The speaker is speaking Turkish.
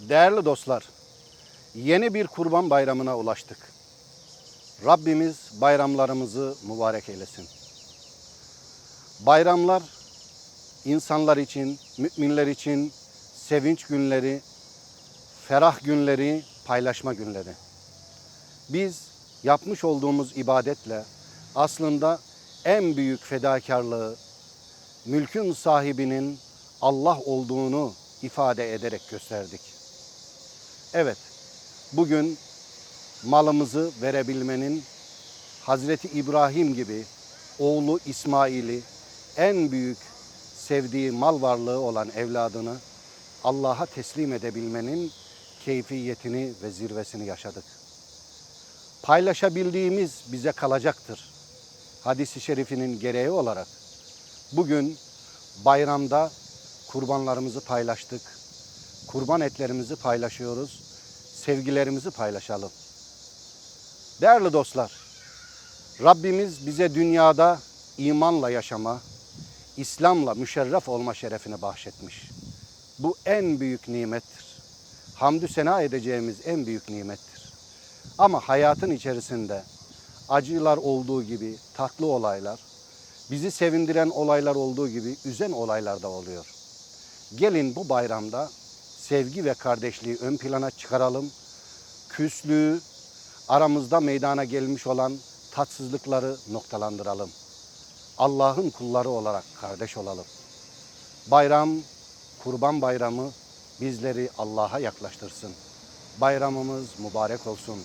Değerli dostlar, yeni bir kurban bayramına ulaştık. Rabbimiz bayramlarımızı mübarek eylesin. Bayramlar insanlar için, müminler için sevinç günleri, ferah günleri, paylaşma günleri. Biz yapmış olduğumuz ibadetle aslında en büyük fedakarlığı mülkün sahibinin Allah olduğunu ifade ederek gösterdik. Evet, bugün malımızı verebilmenin Hazreti İbrahim gibi oğlu İsmail'i en büyük sevdiği mal varlığı olan evladını Allah'a teslim edebilmenin keyfiyetini ve zirvesini yaşadık. Paylaşabildiğimiz bize kalacaktır. Hadis-i şerifinin gereği olarak bugün bayramda kurbanlarımızı paylaştık. Kurban etlerimizi paylaşıyoruz. Sevgilerimizi paylaşalım. Değerli dostlar, Rabbimiz bize dünyada imanla yaşama, İslam'la müşerref olma şerefini bahşetmiş. Bu en büyük nimettir. Hamdü sena edeceğimiz en büyük nimettir. Ama hayatın içerisinde acılar olduğu gibi tatlı olaylar, bizi sevindiren olaylar olduğu gibi üzen olaylar da oluyor. Gelin bu bayramda sevgi ve kardeşliği ön plana çıkaralım. Küslüğü, aramızda meydana gelmiş olan tatsızlıkları noktalandıralım. Allah'ın kulları olarak kardeş olalım. Bayram, Kurban Bayramı bizleri Allah'a yaklaştırsın. Bayramımız mübarek olsun.